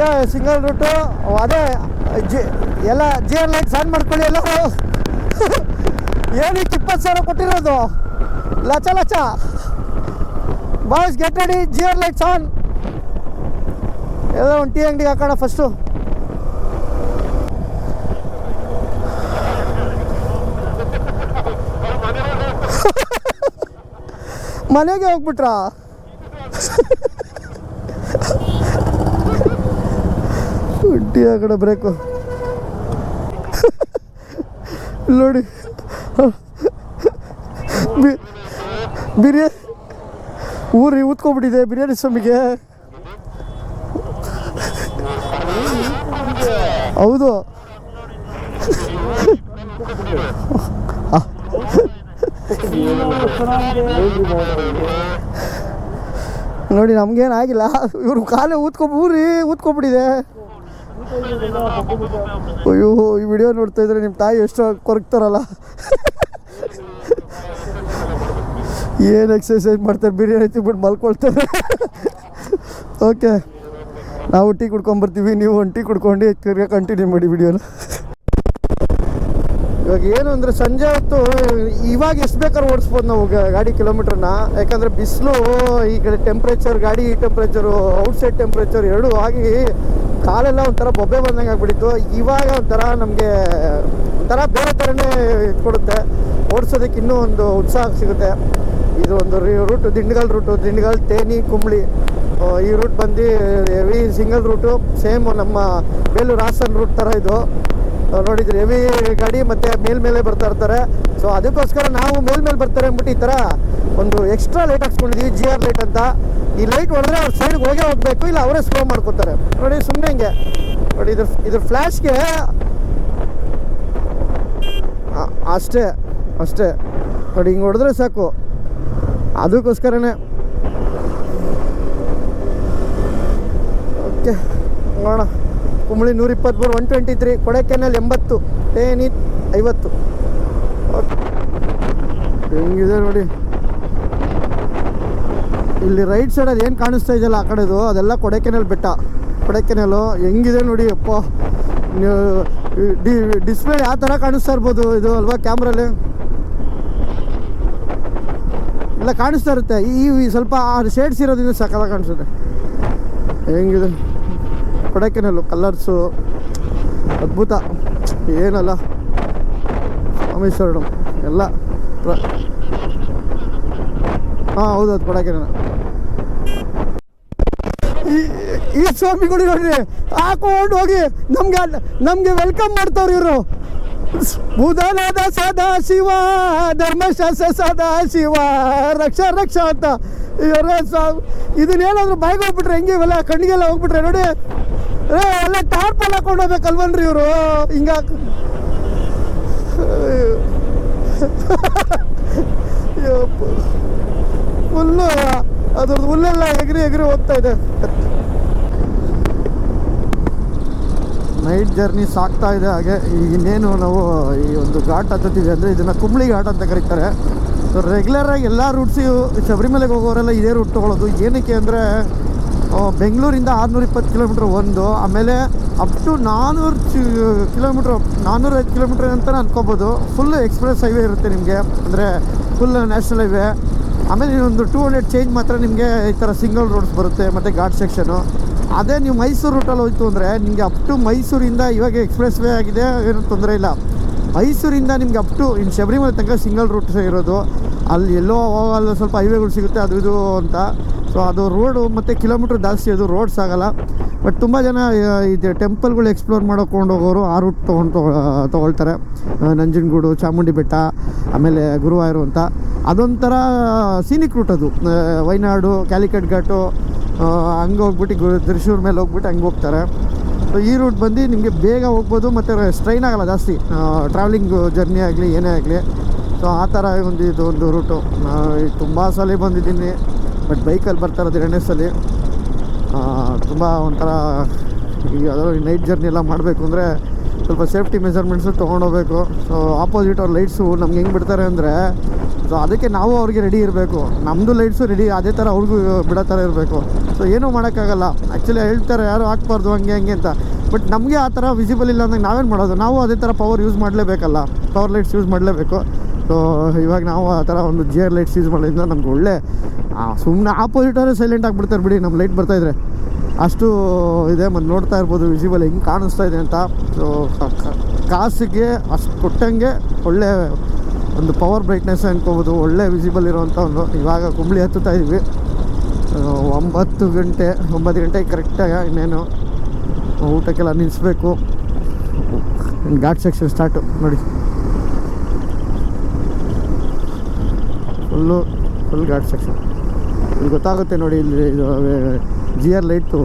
S1: ಈಗ ಸಿಂಗಲ್ ರೂಟು ಅದೇ, ಜಿ, ಎಲ್ಲ ಜಿ ಆರ್ ಲೈಟ್ ಆನ್ ಮಾಡ್ಕೊಳ್ಳಿ ಎಲ್ಲ. ಏನಕ್ಕೆ ಇಪ್ಪತ್ತು ಸಾವಿರ ಕೊಟ್ಟಿರೋದು? ಲಚ ಲಚ. Boys get ready G R lights on ಎಲ್ಲ ಒಂದು ಟೀ ಅಂಗಡಿಗೆ ಹಾಕೋಣ ಫಸ್ಟು ಮನೆಗೆ ಹೋಗ್ಬಿಟ್ರಾ? ಟೀ ಆ ಕಡೆ ಬ್ರೇಕು ನೋಡಿ ಬಿರಿಯಾನಿ ಊರಿ ಊದ್ಕೊಂಡ್ಬಿಟ್ಟಿದೆ ಬಿರಿಯಾನಿ ಸ್ವಾಮಿಗೆ. ಹೌದು. ನೋಡಿ, ನಮ್ಗೇನು ಆಗಿಲ್ಲ. ಇವ್ರು ಕಾಲೇ ಊದ್ಕೊ ಊರಿ ಊದ್ಕೊಬಿಟ್ಟಿದೆ ಅಯ್ಯೋ, ಈ ವಿಡಿಯೋ ನೋಡ್ತಾ ಇದ್ರೆ ನಿಮ್ಮ ತಾಯಿ ಎಷ್ಟು ಕೊರಗ್ತಾರಲ್ಲ. ಏನು ಎಕ್ಸಸೈಸ್ ಮಾಡ್ತಾರೆ? ಬಿರಿಯಾನಿ ತಿಂದ್ಬಿಟ್ಟು ಮಲ್ಕೊಳ್ತಾರೆ. ಓಕೆ ನಾವು ಟೀ ಕುಡ್ಕೊಂಬರ್ತೀವಿ, ನೀವು ಒಂದು ಟೀ ಕುಡ್ಕೊಂಡು ತಿರ್ಗಾ ಕಂಟಿನ್ಯೂ ಮಾಡಿ ವಿಡಿಯೋನ ಇವಾಗ ಏನು ಅಂದರೆ ಸಂಜೆ ಹೊತ್ತು, ಇವಾಗ ಎಷ್ಟು ಬೇಕಾದ್ರೂ ಓಡಿಸ್ಬೋದು ನಾವು ಗಾಡಿ ಕಿಲೋಮೀಟ್ರನ್ನ ಯಾಕಂದರೆ ಬಿಸಿಲು, ಈ ಕಡೆ ಟೆಂಪ್ರೇಚರ್ ಗಾಡಿ ಟೆಂಪ್ರೇಚರು ಔಟ್ಸೈಡ್ ಟೆಂಪ್ರೇಚರ್ ಎರಡೂ ಆಗಿ ಕಾಲೆಲ್ಲ ಒಂಥರ ಬೊಬ್ಬೆ ಬಂದಂಗೆ ಆಗ್ಬಿಟ್ಟಿತ್ತು. ಇವಾಗ ಒಂಥರ ನಮಗೆ ಒಂಥರ ಬೇರೆ ಥರನೇ ಕೊಡುತ್ತೆ. ಓಡಿಸೋದಕ್ಕೆ ಇನ್ನೂ ಒಂದು ಉತ್ಸಾಹ ಸಿಗುತ್ತೆ. ಇದು ಒಂದು ರೂಟು, ದಿಂಡಗಲ್ ರೂಟು, ದಿಂಡಗಲ್, ತೇನಿ, ಕುಂಬಳಿ. ಈ ರೂಟ್ ಬಂದು ಹೆವಿ ಸಿಂಗಲ್ ರೂಟು ಸೇಮ್ ನಮ್ಮ ಬೇಲೂರು ಹಾಸನ್ ರೂಟ್ ಥರ ಇದು. ನೋಡಿದ್ರಿ ಹೆವಿ ಗಾಡಿ ಮತ್ತೆ ಮೇಲ್ಮೇಲೆ ಬರ್ತಾ ಇರ್ತಾರೆ. ಸೊ ಅದಕ್ಕೋಸ್ಕರ ನಾವು ಮೇಲ್ಮೇಲೆ ಬರ್ತಾರೆ ಅಂದ್ಬಿಟ್ಟು ಈ ಥರ ಒಂದು ಎಕ್ಸ್ಟ್ರಾ ಲೈಟ್ ಹಾಕ್ಸ್ಕೊಂಡಿದ್ದೀವಿ ಜಿ ಆರ್ ಲೈಟ್ ಅಂತ. ಈ ಲೈಟ್ ಹೊಡೆದ್ರೆ ಅವ್ರ ಸೈಡ್ಗೆ ಹೋಗೇ ಹೋಗ್ಬೇಕು, ಇಲ್ಲ ಅವರೇ ಸ್ಲೋ ಮಾಡ್ಕೋತಾರೆ. ನೋಡಿ ಸುಮ್ಮನೆ ಹಿಂಗೆ. ನೋಡಿ, ಇದ್ರ ಇದ್ರ ಫ್ಲ್ಯಾಶ್ಗೆ ಅಷ್ಟೇ ಅಷ್ಟೇ. ನೋಡಿ, ಹಿಂಗೆ ಹೊಡೆದ್ರೆ ಸಾಕು. ಅದಕ್ಕೋಸ್ಕರನೇ. ಓಕೆ, ನೋಡೋಣ. ಕುಂಬಳಿ ನೂರ ಇಪ್ಪತ್ತ್ಮೂರು ಒನ್ ಟ್ವೆಂಟಿ ತ್ರೀ ಕೊಡೈಕೆನಲ್ ಎಂಬತ್ತು ಏನಿ ಐವತ್ತು. ಹೆಂಗಿದೆ ನೋಡಿ? ಇಲ್ಲಿ ರೈಟ್ ಸೈಡಲ್ಲಿ ಏನು ಕಾಣಿಸ್ತಾ ಇದೆಯಲ್ಲ ಆ ಕಡೆದು, ಅದೆಲ್ಲ ಕೊಡೈಕೆನಲ್ ಬೆಟ್ಟ. ಕೊಡೈಕೆನಲ್ಲು ಹೆಂಗಿದೆ ನೋಡಿ, ಅಪ್ಪ. ಡಿ ಡಿಸ್ಪ್ಲೇ ಯಾವ ಥರ ಕಾಣಿಸ್ತಾ ಇರ್ಬೋದು ಇದು ಅಲ್ವಾ ಕ್ಯಾಮ್ರಲ್ಲಿ? ಇಲ್ಲ, ಕಾಣಿಸ್ತಾ ಇರುತ್ತೆ. ಈ ಸ್ವಲ್ಪ ಶೇಡ್ಸ್ ಇರೋದ್ರಿಂದ ಸಕ್ಕದಾಗ ಕಾಣಿಸುತ್ತೆ. ಹೆಂಗಿದೆ? ಕೊಡೈಕೆನಲ್ಲು ಕಲರ್ಸು ಅದ್ಭುತ. ಏನಲ್ಲ? ರಾಮೇಶ್ವರಂ ಎಲ್ಲ ಹಾಂ, ಹೌದು, ಅದು ಈ ಈ ಸ್ವಾಮಿಗಳು ನೋಡ್ರಿ ಹಾಕೊಂಡು ಹೋಗಿ ನಮ್ಗೆ ನಮಗೆ ವೆಲ್ಕಮ್ ಮಾಡ್ತಾವ್ರಿ ಇವರು. ಬುಧನಾದ ಸದಾ ಶಿವ ಧರ್ಮಶಾಸ್ತ್ರ ಸದಾ ಶಿವ, ರಕ್ಷ ರಕ್ಷ ಅಂತ. ಇವರ ಸ್ವಾಮಿ ಇದನ್ನೇನಾದ್ರು ಬಾಯಿಗೆ ಹೋಗ್ಬಿಟ್ರೆ ಹೆಂಗೆ ಇವೆಲ್ಲ? ಕಣ್ಣಿಗೆಲ್ಲ ಹೋಗ್ಬಿಟ್ರೆ ನೋಡಿ. ಏ ಎಲ್ಲ ಟಾರ್ಪಲ್ ಹಾಕೊಂಡು ಹೋಗ್ಬೇಕಲ್ವನ್ರಿ ಇವರು? ಹಿಂಗ ಹುಲ್ಲು ಅದ್ರದ್ದು ಹುಲ್ಲೆಲ್ಲ ಎಗ್ರಿ ಎಗ್ರಿ ಹೋಗ್ತಾ ಇದೆ. ನೈಟ್ ಜರ್ನಿ ಸಾಕ್ತಾ ಇದೆ, ಹಾಗೆ ಇನ್ನೇನು ನಾವು ಈ ಒಂದು ಘಾಟ್ ಹತ್ತುತ್ತೀವಿ ಅಂದರೆ ಇದನ್ನು ಕುಂಬಳಿ ಘಾಟ್ ಅಂತ ಕರೀತಾರೆ. ಸೊ ರೆಗ್ಯುಲರಾಗಿ ಎಲ್ಲ ರೂಟ್ಸು ಶಬರಿಮಲೆಗೆ ಹೋಗೋರೆಲ್ಲ ಇದೇ ರೂಟ್ ತೊಗೊಳ್ಳೋದು ಏನಕ್ಕೆ ಅಂದರೆ ಬೆಂಗಳೂರಿಂದ ಆರುನೂರ ಇಪ್ಪತ್ತು ಕಿಲೋಮೀಟ್ರ್ ಒಂದು, ಆಮೇಲೆ ಅಪ್ ಟು ನಾನ್ನೂರು ಕಿಲೋಮೀಟ್ರ್ ನಾನ್ನೂರೈದು ಕಿಲೋಮೀಟ್ರ್ ಅಂತ ಅನ್ಕೋಬೋದು. ಫುಲ್ ಎಕ್ಸ್ಪ್ರೆಸ್ ಹೈವೇ ಇರುತ್ತೆ ನಿಮಗೆ. ಅಂದರೆ ಫುಲ್ ನ್ಯಾಷನಲ್ ಹೈವೇ ಆಮೇಲೆ ಒಂದು ಟೂ ಹಂಡ್ರೆಡ್ ಚೇಂಜ್ ಮಾತ್ರ ನಿಮಗೆ ಈ ಥರ ಸಿಂಗಲ್ ರೋಡ್ಸ್ ಬರುತ್ತೆ, ಮತ್ತು ಘಾಟ್ ಸೆಕ್ಷನು ಅದೇ ನೀವು ಮೈಸೂರು ರೂಟಲ್ಲಿ ಹೋಯ್ತು ಅಂದರೆ ನಿಮಗೆ ಅಪ್ ಟು ಮೈಸೂರಿಂದ ಇವಾಗ ಎಕ್ಸ್ಪ್ರೆಸ್ ವೇ ಆಗಿದೆ, ಏನೂ ತೊಂದರೆ ಇಲ್ಲ. ಮೈಸೂರಿಂದ ನಿಮ್ಗೆ ಅಪ್ ಟು ಇನ್ನು ಶಬರಿಮಲೆ ತನಕ ಸಿಂಗಲ್ ರೂಟ್ಸ್ ಇರೋದು. ಅಲ್ಲಿ ಎಲ್ಲೋ ಹೋಗಲ್ಲ, ಸ್ವಲ್ಪ ಹೈವೇಗಳು ಸಿಗುತ್ತೆ, ಅದು ಇದು ಅಂತ. ಸೊ ಅದು ರೋಡು ಮತ್ತು ಕಿಲೋಮೀಟ್ರ್ ಜಾಸ್ತಿ ಅದು ರೋಡ್ಸ್ ಆಗಲ್ಲ. ಬಟ್ ತುಂಬ ಜನ ಇದು ಟೆಂಪಲ್ಗಳು ಎಕ್ಸ್ಪ್ಲೋರ್ ಮಾಡೋಕೊಂಡು ಹೋಗೋರು ಆ ರೂಟ್ ತೊಗೊಂಡು ತೊಗೊಳ್ತಾರೆ. ನಂಜನಗೂಡು ಚಾಮುಂಡಿ ಬೆಟ್ಟ ಆಮೇಲೆ ಗುರುವಾಯೂರು ಅಂತ. ಅದೊಂಥರ ಸೀನಿಕ್ ರೂಟ್ ಅದು. ವೈನಾಡು ಕ್ಯಾಲಿಕಟ್ ಘಾಟು ಹಂಗೆ ಹೋಗ್ಬಿಟ್ಟು ತ್ರಿಶೂರ್ ಮೇಲೆ ಹೋಗ್ಬಿಟ್ಟು ಹಂಗೆ ಹೋಗ್ತಾರೆ. ಸೊ ಈ ರೂಟ್ ಬಂದು ನಿಮಗೆ ಬೇಗ ಹೋಗ್ಬೋದು, ಮತ್ತು ಸ್ಟ್ರೈನ್ ಆಗಲ್ಲ ಜಾಸ್ತಿ. ಟ್ರಾವೆಲಿಂಗ್ ಜರ್ನಿ ಆಗಲಿ, ಏನೇ ಆಗಲಿ. ಸೊ ಆ ಥರ ಒಂದು, ಇದು ಒಂದು ರೂಟು ತುಂಬ ಸಲ ಬಂದಿದ್ದೀನಿ. ಬಟ್ ಬೈಕಲ್ಲಿ ಬರ್ತಾ ಇರೋದು ಎರಡನೇ ಸಲ ತುಂಬ ಒಂಥರ ಈಗ ಅದರಲ್ಲಿ ನೈಟ್ ಜರ್ನಿ ಎಲ್ಲ ಮಾಡಬೇಕು ಅಂದರೆ ಸ್ವಲ್ಪ ಸೇಫ್ಟಿ ಮೆಜರ್ಮೆಂಟ್ಸು ತೊಗೊಂಡೋಗ್ಬೇಕು ಸೊ ಆಪೋಸಿಟ್ ಅವ್ರ ಲೈಟ್ಸು ನಮ್ಗೆ ಹೆಂಗೆ ಬಿಡ್ತಾರೆ ಅಂದರೆ ಸೊ ಅದಕ್ಕೆ ನಾವು ಅವ್ರಿಗೆ ರೆಡಿ ಇರಬೇಕು. ನಮ್ಮದು ಲೈಟ್ಸು ರೆಡಿ ಅದೇ ಥರ ಅವ್ರಿಗೂ ಬಿಡೋ ಥರ ಇರಬೇಕು. ಸೊ ಏನೂ ಮಾಡೋಕ್ಕಾಗಲ್ಲ. ಆ್ಯಕ್ಚುಲಿ ಹೇಳ್ತಾರೆ, ಯಾರು ಹಾಕ್ಬಾರ್ದು, ಹಂಗೆ ಹಂಗೆ ಅಂತ. ಬಟ್ ನಮಗೆ ಆ ಥರ ವಿಸಿಬಲ್ ಇಲ್ಲ ಅಂದಾಗ ನಾವೇನು ಮಾಡೋದು? ನಾವು ಅದೇ ಥರ ಪವರ್ ಯೂಸ್ ಮಾಡಲೇಬೇಕಲ್ಲ. ಪವರ್ ಲೈಟ್ಸ್ ಯೂಸ್ ಮಾಡಲೇಬೇಕು. ಸೊ ಇವಾಗ ನಾವು ಆ ಥರ ಒಂದು ಜಿ ಆರ್ ಲೈಟ್ಸ್ ಯೂಸ್ ಮಾಡೋದ್ರಿಂದ ನಮ್ಗೆ ಒಳ್ಳೆ ಸುಮ್ಮನೆ ಆಪೋಸಿಟವರೇ ಸೈಲೆಂಟ್ ಆಗಿಬಿಡ್ತಾರೆ ಬಿಡಿ ನಮ್ಮ ಲೈಟ್ ಬರ್ತಾಯಿದ್ರೆ ಅಷ್ಟು ಇದೆ, ಮತ್ತು ನೋಡ್ತಾ ಇರ್ಬೋದು ವಿಸಿಬಲ್ ಹೆಂಗೆ ಕಾಣಿಸ್ತಾ ಇದೆ ಅಂತ. ಸೊ ಕಾಸಿಗೆ ಅಷ್ಟು ಕೊಟ್ಟಂಗೆ ಒಳ್ಳೆ ಒಂದು ಪವರ್ ಬ್ರೈಟ್ನೆಸ್ ಅನ್ಕೋಬೋದು, ಒಳ್ಳೆ ವಿಸಿಬಲ್ ಇರೋವಂಥ ಒಂದು. ಇವಾಗ ಕುಂಬಳಿ ಹತ್ತುತ್ತಾ ಇದ್ವಿ. ಒಂಬತ್ತು ಗಂಟೆ, ಒಂಬತ್ತು ಗಂಟೆಗೆ ಕರೆಕ್ಟಾಗಿ ಇನ್ನೇನು ಊಟಕ್ಕೆಲ್ಲ ನಿಲ್ಲಿಸ್ಬೇಕು ಘಾಟ್ ಸೆಕ್ಷನ್ ಸ್ಟಾರ್ಟು ನೋಡಿ. ಫುಲ್ಲು ಫುಲ್ ಘಾಟ್ ಸೆಕ್ಷನ್ ಇಲ್ಲಿ ಗೊತ್ತಾಗುತ್ತೆ ನೋಡಿ ಇಲ್ಲಿ ಇದು ಜಿ ಆರ್ ಲೈಟು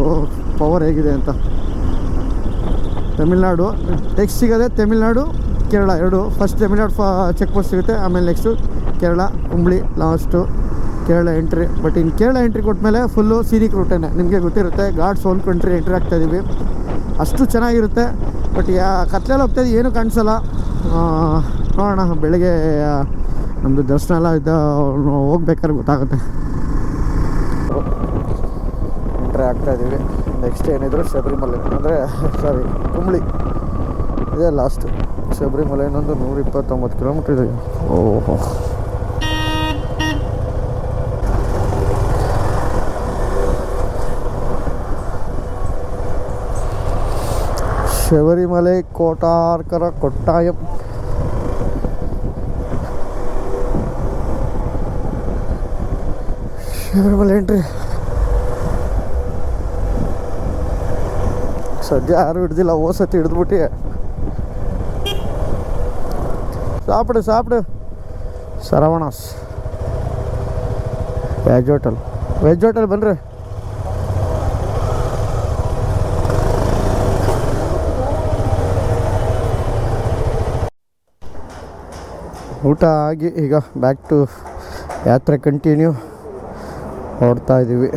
S1: ಪವರ್ ಹೇಗಿದೆ ಅಂತ. ತಮಿಳ್ನಾಡು ನೆಕ್ಸ್ಟ್ ಸಿಗೋದೆ ತಮಿಳ್ನಾಡು, ಕೇರಳ, ಎರಡು. ಫಸ್ಟ್ ತಮಿಳ್ನಾಡು ಫ ಚೆಕ್ ಪೋಸ್ಟ್ ಸಿಗುತ್ತೆ, ಆಮೇಲೆ ನೆಕ್ಸ್ಟು ಕೇರಳ, ಹುಂಬ್ಳಿ ಲಾಸ್ಟು ಕೇರಳ ಎಂಟ್ರಿ ಬಟ್ ಇನ್ನು ಕೇರಳ ಎಂಟ್ರಿ ಕೊಟ್ಮೇಲೆ ಫುಲ್ಲು ಸೀರಿಕ್ ರೂಟೇನೆ ನಿಮಗೆ ಗೊತ್ತಿರುತ್ತೆ ಗಾಡ್ಸ್ ಓನ್ ಕಂಟ್ರಿ ಎಂಟ್ರಿ ಆಗ್ತಾ ಇದೀವಿ. ಅಷ್ಟು ಚೆನ್ನಾಗಿರುತ್ತೆ. ಬಟ್ ಯಾ, ಕತ್ಲೆಲ್ಲ ಹೋಗ್ತಾಯಿದ್ದು ಏನೂ ಕಾಣಿಸಲ್ಲ. ನೋಡೋಣ, ಬೆಳಗ್ಗೆ ನಮ್ಮದು ದರ್ಶನ ಎಲ್ಲ ಇದ್ದ, ಹೋಗ್ಬೇಕಾದ್ರೆ ಗೊತ್ತಾಗುತ್ತೆ. ಎಂಟ್ರಿ ಆಗ್ತಾ ಇದ್ದೀವಿ ನೆಕ್ಸ್ಟ್ ಏನಿದ್ರು ಶಬರಿಮಲೆ. ಅಂದರೆ ಸಾರಿ ಕುಂಬಳಿ ಇದೇ ಲಾಸ್ಟು ಶಬರಿಮಲೆ ಇನ್ನೊಂದು ನೂರ ಇಪ್ಪತ್ತೊಂಬತ್ತು ಕಿಲೋಮೀಟ್ರ್ ಇದೆ. ಓಹೋ. ಶಬರಿಮಲೆ, ಕೋಟಾರ್ಕರ ಶಬರಿಮಲೆ ಎಂಟ್ರಿ ಸದ್ಯ ಯಾರು ಹಿಡ್ದಿಲ್ಲ ಓ ಸತಿ ಹಿಡಿದ್ಬಿಟ್ಟು. ಸಾಪಿಡು ಸಾಪಿಡು. Saravanas. Veg hotel veg hotel ಬನ್ರಿ. ಊಟ ಆಗಿ ಈಗ ಬ್ಯಾಕ್ ಟು ಯಾತ್ರೆ ಕಂಟಿನ್ಯೂ ಹೊಡ್ತಾ ಇದ್ದೀವಿ.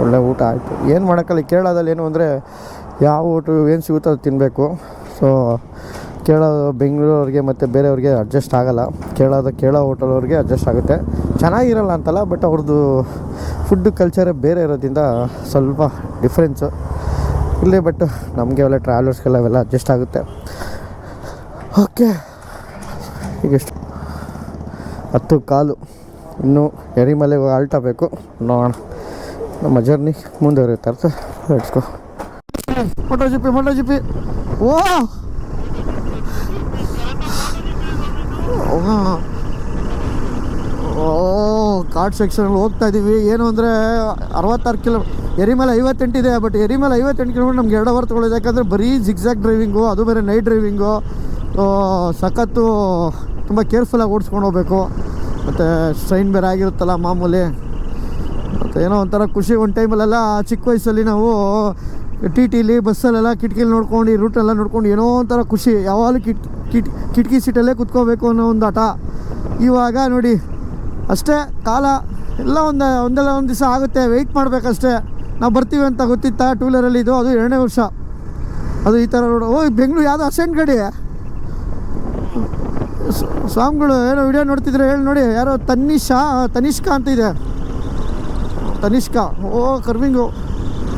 S1: ಒಳ್ಳೆ ಊಟ ಆಯಿತು. ಏನು ಮಾಡೋಕ್ಕಲ್ಲ? ಕೇರಳದಲ್ಲಿ ಏನು ಅಂದರೆ ಯಾವ ಊಟ ಏನು ಸಿಗುತ್ತೋ ಅದು ತಿನ್ನಬೇಕು ಸೊ ಕೇರಳ ಬೆಂಗಳೂರವ್ರಿಗೆ ಮತ್ತು ಬೇರೆಯವ್ರಿಗೆ ಅಡ್ಜಸ್ಟ್ ಆಗೋಲ್ಲ. ಕೇರಳದ ಕೇರಳ ಹೋಟೆಲವ್ರಿಗೆ ಅಡ್ಜಸ್ಟ್ ಆಗುತ್ತೆ. ಚೆನ್ನಾಗಿರಲ್ಲ ಅಂತಲ್ಲ ಬಟ್ ಅವ್ರದ್ದು ಫುಡ್ ಕಲ್ಚರೇ ಬೇರೆ ಇರೋದ್ರಿಂದ ಸ್ವಲ್ಪ ಡಿಫ್ರೆನ್ಸು ಇಲ್ಲೇ ಬಟ್ ನಮಗೆ ಒಳ್ಳೆ ಟ್ರಾವೆಲರ್ಸ್ಗೆಲ್ಲ ಅವೆಲ್ಲ ಅಡ್ಜಸ್ಟ್ ಆಗುತ್ತೆ. ಓಕೆ ಈಗ ಎಷ್ಟು? ಹತ್ತು ಕಾಲು. ಇನ್ನು ಎರಿಮಲೆಗೆ ಆಲ್ಟ್ ಬೇಕು ನೋಡೋಣ. ನಮ್ಮ ಜರ್ನಿ ಮುಂದುವರಿಯುತ್ತೆ ಅರ್ಥ? Let's go moto GP moto GP ಓ ಓ ಕಾಡ್ ಸೆಕ್ಷನ್ ಹೋಗ್ತಾ ಇದ್ದೀವಿ ಏನು ಅಂದರೆ ಅರವತ್ತಾರು ಕಿಲೋ, ಎರಿಮೇಲೆ ಐವತ್ತೆಂಟಿದೆ ಬಟ್ ಎರಿಮಲೆ ಐವತ್ತೆಂಟು ಕಿಲೋಮೀಟರ್ ನಮ್ಗೆ ಎರಡು ಅವರ್ ತೊಗೊಳ್ಳೋದು ಯಾಕಂದರೆ ಬರೀ ಜಿಗ್ಜಾಗ್ ಡ್ರೈವಿಂಗು ಅದು ಬೇರೆ ನೈಟ್ ಡ್ರೈವಿಂಗು ಸಖತ್ತು ತುಂಬ ಕೇರ್ಫುಲ್ಲಾಗಿ ಓಡಿಸ್ಕೊಂಡು ಹೋಗ್ಬೇಕು. ಮತ್ತು ಸ್ಟ್ರೈನ್ ಬೇರೆ ಆಗಿರುತ್ತಲ್ಲ ಮಾಮೂಲಿ. ಮತ್ತು ಏನೋ ಒಂಥರ ಖುಷಿ ಒಂದು ಟೈಮಲ್ಲೆಲ್ಲ ಚಿಕ್ಕ ವಯಸ್ಸಲ್ಲಿ ನಾವು ಟಿ ಟಿಲಿ ಬಸ್ಸಲ್ಲೆಲ್ಲ ಕಿಟಕಿಲಿ ನೋಡ್ಕೊಂಡು, ಈ ರೂಟೆಲ್ಲ ನೋಡ್ಕೊಂಡು ಏನೋ ಒಂಥರ ಖುಷಿ. ಯಾವಾಗಲೂ ಕಿಟ್ ಕಿಟ್, ಕಿಟಕಿ ಸೀಟಲ್ಲೇ ಕುತ್ಕೋಬೇಕು ಅನ್ನೋ ಒಂದು ಆಟ ಇವಾಗ ನೋಡಿ, ಅಷ್ಟೇ ಕಾಲ ಎಲ್ಲ ಒಂದು, ಒಂದೆಲ್ಲ ಒಂದು ದಿವಸ ಆಗುತ್ತೆ. ವೆಯ್ಟ್ ಮಾಡಬೇಕಷ್ಟೇ. ನಾವು ಬರ್ತೀವಿ ಅಂತ ಗೊತ್ತಿತ್ತಾ? ಟೂ ವೀಲರಲ್ಲಿ ಇದು, ಅದು ಎರಡನೇ ವರ್ಷ. ಅದು ಈ ಥರ ರೋಡ್ ಓ ಬೆಂಗಳೂರು ಯಾವುದೋ ಅಸೆಂಟ್ ಗಾಡಿ ಸ್ವಾಮಿಗಳು ಏನೋ ವಿಡಿಯೋ ನೋಡ್ತಿದ್ರೆ ಹೇಳಿ ನೋಡಿ, ಯಾರೋ ತನಿಷಾ ತನಿಷ್ಕಾ ಅಂತ ಇದೆ ತನಿಷ್ಕ. ಓ, ಕರ್ವಿಂಗು.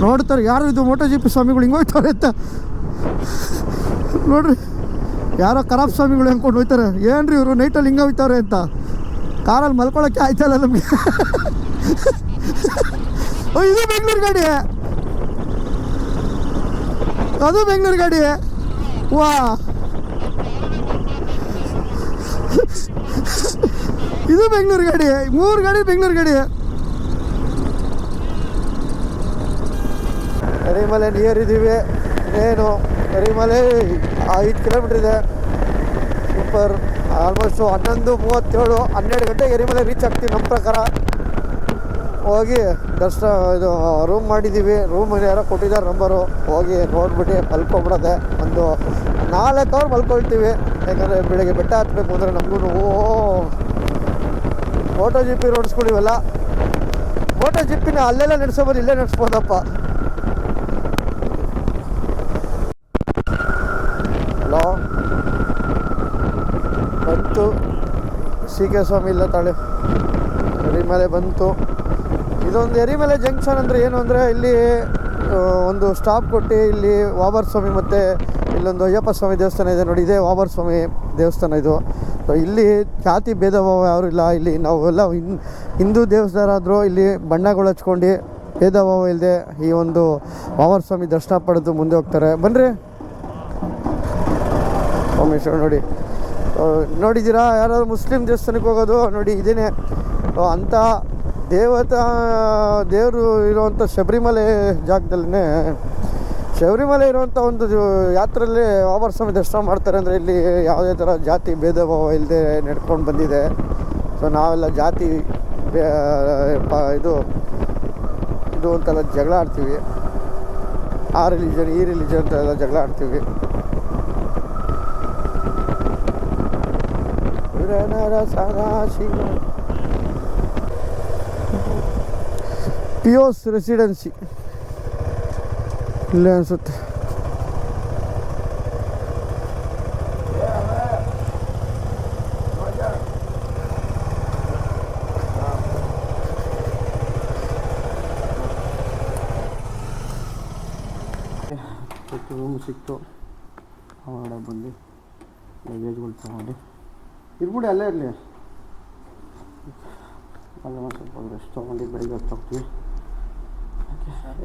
S1: ನೋಡ್ತಾರೆ, ಯಾರು ಇದು ಮೋಟೋ ಜಿಪಿ ಸ್ವಾಮಿಗಳು? ಹಿಂಗೆ ಹೋಗ್ತಾರೆ ಅಂತ. ನೋಡ್ರಿ, ಯಾರೋ ಖರಾಬ್ ಸ್ವಾಮಿಗಳು ಅಂದ್ಕೊಂಡು ಹೋಗ್ತಾರೆ? ಏನ್ರಿ ಇವರು? ನೈಟಲ್ಲಿ ಹಿಂಗೆ ಹೋಗ್ತಾರೆ ಅಂತ. ಕಾರಲ್ಲಿ ಮಲ್ಕೊಳ್ಳೋಕ್ಕೆ ಆಯ್ತಲ್ಲ ನಮಗೆ? ಓ, ಇದು ಬೆಂಗಳೂರು ಗಾಡಿ. ಅದು ಬೆಂಗಳೂರು ಗಾಡಿ. ವಾ. ಇದು ಬೆಂಗಳೂರು ಗಾಡಿ, ಮೂರು ಗಾಡಿ ಬೆಂಗಳೂರು ಗಾಡಿ. ಎರಿಮಲೆ ನಿಯರ್ ಇದ್ದೀವಿ. ಏನು? ಎರಿಮಲೆ ಐದು ಕಿಲೋಮೀಟ್ರ್ ಇದೆ. ಸೂಪರ್ ಆಲ್ಮೋಸ್ಟು ಹನ್ನೊಂದು ಮೂವತ್ತೇಳು, ಹನ್ನೆರಡು ಗಂಟೆಗೆ ಎರಿಮಲೆ ರೀಚ್ ಆಗ್ತೀವಿ ನಮ್ಮ ಪ್ರಕಾರ. ಹೋಗಿ ದರ್ಶನ, ಇದು ರೂಮ್ ಮಾಡಿದ್ದೀವಿ ರೂಮ್ ಯಾರೋ ಕೊಟ್ಟಿದ್ದಾರೆ ನಂಬರು ಹೋಗಿ ನೋಡ್ಬಿಟ್ಟು ಮಲ್ಕೊಂಬಿಡೋದೆ ಒಂದು ನಾಲ್ಕು ಅವ್ರು ಮಲ್ಕೊಳ್ತೀವಿ. ಯಾಕಂದರೆ ಬೆಳಗ್ಗೆ ಬೆಟ್ಟ ಹತ್ಬೇಕು ಅಂದರೆ ನಮಗೂ ಜಿಪಿ ಜಿಪ್ಪಿ ನೋಡಿಸ್ಕೊಂಡಿವಲ್ಲ ಫೋಟೋ ಜಿಪ್ಪಿನ ಅಲ್ಲೆಲ್ಲ ನಡೆಸೋಬೋದು ಇಲ್ಲೇ ನಡೆಸ್ಬೋದಪ್ಪ. ಹಲೋ? ಬಂತು. ಸಿ ಕೆ ಸ್ವಾಮಿ ಇಲ್ಲ ತಾಳೆ. ಮೇಲೆ ಬಂತು. ಇದೊಂದು ಎರಿಮಲೆ ಜಂಕ್ಷನ್ ಅಂದರೆ ಏನು ಅಂದರೆ ಇಲ್ಲಿ ಒಂದು ಸ್ಟಾಪ್ ಕೊಟ್ಟು ಇಲ್ಲಿ ವಾಬರ್ ಸ್ವಾಮಿ ಮತ್ತು ಇಲ್ಲೊಂದು ಅಯ್ಯಪ್ಪ ಸ್ವಾಮಿ ದೇವಸ್ಥಾನ ಇದೆ ನೋಡಿ, ಇದೇ ವಾಬರ್ ಸ್ವಾಮಿ ದೇವಸ್ಥಾನ ಇದು. ಸೊ ಇಲ್ಲಿ ಜಾತಿ ಭೇದ ಭಾವ ಯಾರು ಇಲ್ಲ, ಇಲ್ಲಿ ನಾವೆಲ್ಲ ಹಿನ್, ಹಿಂದೂ ದೇವಸ್ಥಾನ ಆದರೂ ಇಲ್ಲಿ ಬಣ್ಣಗಳು ಹಚ್ಕೊಂಡು ಭೇದ ಭಾವ ಇಲ್ಲದೆ ಈ ಒಂದು ವಾಬರ್ ಸ್ವಾಮಿ ದರ್ಶನ ಪಡೆದು ಮುಂದೆ ಹೋಗ್ತಾರೆ. ಬನ್ನಿರಿ ಸೋಮೇಶ್ವರ ನೋಡಿ. ನೋಡಿದ್ದೀರಾ, ಯಾರಾದ್ರು ಮುಸ್ಲಿಂ ದೇವಸ್ಥಾನಕ್ಕೆ ಹೋಗೋದು, ನೋಡಿ, ಇದೇನೆ. ಅಂಥ ದೇವತಾ, ದೇವರು ಇರುವಂಥ ಶಬರಿಮಲೆ ಜಾಗದಲ್ಲೇ ಶಬರಿಮಲೆ ಇರುವಂಥ ಒಂದು ಯಾತ್ರೆಯಲ್ಲಿ ವಾಮನ ಸ್ವಾಮಿ ದರ್ಶನ ಮಾಡ್ತಾರೆ ಅಂದರೆ ಇಲ್ಲಿ ಯಾವುದೇ ಥರ ಜಾತಿ ಭೇದ ಭಾವ ಇಲ್ಲದೆ ನಡ್ಕೊಂಡು ಬಂದಿದೆ. ಸೊ ನಾವೆಲ್ಲ ಜಾತಿ ಇದು ಇದು ಅಂತೆಲ್ಲ ಜಗಳ ಆಡ್ತೀವಿ. ಆ ರಿಲಿಜನ್ ಈ ರಿಲಿಜನ್ ಅಂತೆಲ್ಲ ಜಗಳ ಆಡ್ತೀವಿ. ಪಿಯೋಸ್ ರೆಸಿಡೆನ್ಸಿ ಇಲ್ಲೇ ಅನಿಸುತ್ತೆ. ರೂಮ್ ಸಿಕ್ತು ಹೊರಗಡೆ ಬಂದು ಲಗೇಜ್ಗಳು ತಗೊಂಡು. ಇರ್ಬಿಡಿ, ಅಲ್ಲೇ ಇರಲಿ. ಅಲ್ಲ ಸ್ವಲ್ಪ ರೆಸ್ಟ್ ತೊಗೊಂಡು ಬೆಳಿಗ್ಗೆ ಹೋಗ್ತೀವಿ.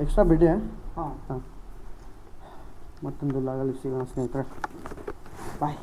S1: ಎಕ್ಸ್ಟ್ರಾ ಬಿಡಿ ಹಾಂ. ಹಾಂ. ಮತ್ತೊಂದು ಲಾಗಲ್ಲಿ ಸಿಗೋಣ ಸ್ನೇಹಿತರೆ. ಬಾಯ್